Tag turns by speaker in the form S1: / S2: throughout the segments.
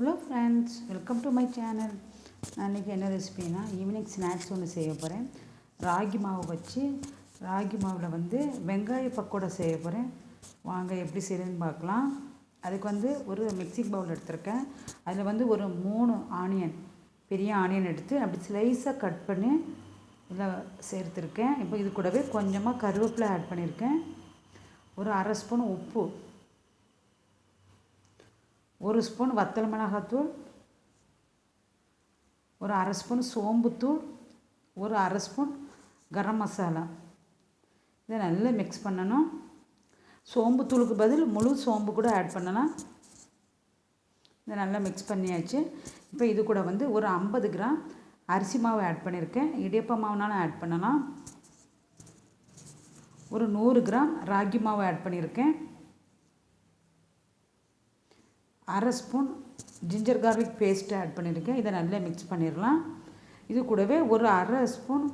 S1: Hello friends welcome to my channel நான் இன்றைக்கி என்ன ரெசிபினா ஈவினிங் ஸ்நாக்ஸ் ஒன்று செய்ய போகிறேன் ராகி மாவு வச்சு ராகி மாவில் வந்து வெங்காய பக்கோடா செய்ய போகிறேன் வாங்க எப்படி செய்யுதுன்னு பார்க்கலாம். அதுக்கு வந்து ஒரு மிக்சிங் பவுல் எடுத்திருக்கேன். அதில் வந்து ஒரு மூணு ஆனியன் பெரிய ஆனியன் எடுத்து அப்படி ஸ்லைஸாக கட் பண்ணி இதில் சேர்த்துருக்கேன். இப்போ இது கூடவே கொஞ்சமாக கருவேப்பிலை ஆட் பண்ணியிருக்கேன். ஒரு அரை ஸ்பூன் உப்பு. ஒரு ஸ்பூன் வத்தல் மிளகாத்தூள் ஒரு அரை ஸ்பூன் சோம்புத்தூள் ஒரு அரை ஸ்பூன் கரம் மசாலா. இதை நல்லா மிக்ஸ் பண்ணணும். சோம்புத்தூளுக்கு பதில் முழு சோம்பு கூட ஆட் பண்ணலாம். இதை நல்லா மிக்ஸ் பண்ணியாச்சு. இப்போ இது கூட வந்து ஒரு ஐம்பது கிராம் அரிசி மாவு ஆட் பண்ணியிருக்கேன். இடியப்ப மாவுனாலும் ஆட் பண்ணலாம். ஒரு நூறு கிராம் ராகி மாவு ஆட் பண்ணியிருக்கேன். அரை spoon ginger garlic paste add பண்ணியிருக்கேன். இதை நல்லா மிக்ஸ் பண்ணிடலாம். இது கூடவே ஒரு அரை ஸ்பூன்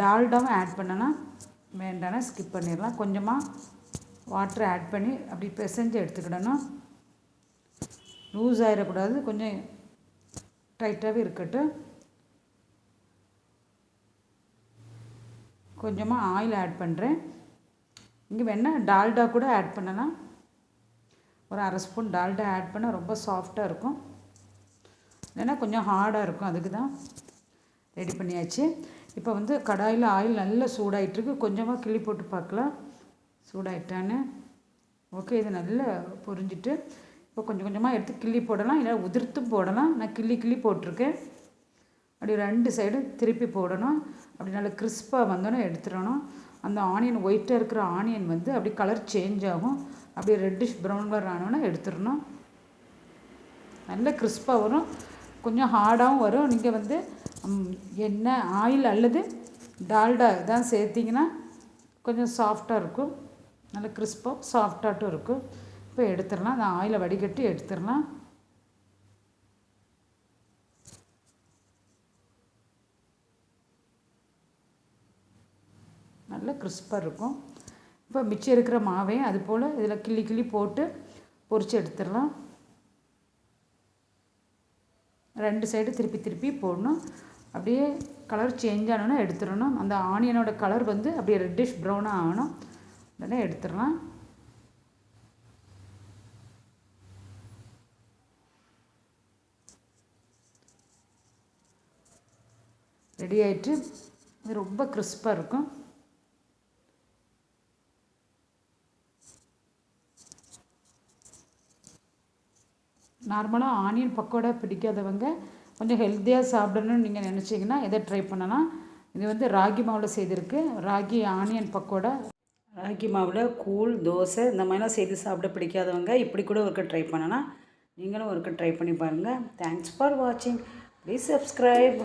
S1: டால்டாவும் ஆட் பண்ணலாம். வேண்டானா ஸ்கிப் பண்ணிடலாம். கொஞ்சமாக வாட்டர் ஆட் பண்ணி அப்படி பிசைஞ்சு எடுத்துக்கிடணும். லூஸ் ஆகிடக்கூடாது கொஞ்சம் டைட்டாகவே இருக்கட்டும். கொஞ்சமாக ஆயில் ஆட் பண்ணுறேன் இங்கே வேணால் டால்டா கூட ஆட் பண்ணலாம். ஒரு அரை ஸ்பூன் டால்டா ஆட் பண்ணால் ரொம்ப சாஃப்டாக இருக்கும். இல்லைன்னா கொஞ்சம் ஹார்டாக இருக்கும். அதுக்கு தான் ரெடி பண்ணியாச்சு. இப்போ வந்து கடாயில் ஆயில் நல்லா சூடாயிட்ருக்கு கொஞ்சமாக கிள்ளி போட்டு பார்க்கலாம். சூடாயிட்டான்னு. ஓகே இது நல்லா பொரிஞ்சிட்டு. இப்போ கொஞ்சம் கொஞ்சமாக எடுத்து கிள்ளி போடலாம். இல்லை உதிர்த்தும் போடலாம். நான் கிள்ளி கிள்ளி போட்டிருக்கேன். அப்படி ரெண்டு சைடும் திருப்பி போடணும். அப்படி நல்லா கிறிஸ்பாக வந்தோன்னே எடுத்துடணும். அந்த ஆனியன் ஒயிட்டாக இருக்கிற ஆனியன் வந்து அப்படி கலர் சேஞ்ச் ஆகும். அப்படியே ரெட்டிஷ் ப்ரௌன் கலர் ஆனோன்னா எடுத்துடணும். நல்ல கிறிஸ்பாக வரும். கொஞ்சம் ஹார்டாகவும் வரும். நீங்கள் வந்து எண்ணெய் ஆயில் அல்லது டால்டா இதான் சேர்த்திங்கன்னா கொஞ்சம் சாஃப்டாக இருக்கும். நல்ல கிறிஸ்பாக சாஃப்டாகட்டும் இருக்கும். இப்போ எடுத்துடலாம். அந்த ஆயிலை வடிகட்டி எடுத்துடலாம். நல்ல கிறிஸ்பாக இருக்கும். இப்போ மிச்சம் இருக்கிற மாவையும் அது போல் இதில் கிள்ளி கிள்ளி போட்டு பொரித்து எடுத்துடலாம். ரெண்டு சைடு திருப்பி திருப்பி போடணும். அப்படியே கலர் சேஞ்ச் ஆனோன்னா எடுத்துடணும். அந்த ஆனியனோட கலர் வந்து அப்படியே ரெட்டிஷ் ப்ரௌனாக ஆகணும். உடனே எடுத்துடலாம். ரெடி ஆகிட்டு ரொம்ப கிறிஸ்பாக இருக்கும். நார்மலாக ஆனியன் பக்கோடா பிடிக்காதவங்க கொஞ்சம் ஹெல்த்தியாக சாப்பிடணும்னு நீங்கள் நினச்சிங்கன்னா எதை ட்ரை பண்ணலாம்? இது வந்து ராகி மாவில் செய்திருக்கு. ராகி ஆனியன் பக்கோடா. ராகி மாவில் கூழ் தோசை இந்த மாதிரிலாம் செய்து சாப்பிட பிடிக்காதவங்க இப்படி கூட ஒருக்க ட்ரை பண்ணலாம். நீங்களும் ஒருக்க ட்ரை பண்ணி பாருங்கள் தேங்க்ஸ் ஃபார் வாட்சிங் ப்ளீஸ் சப்ஸ்கிரைப்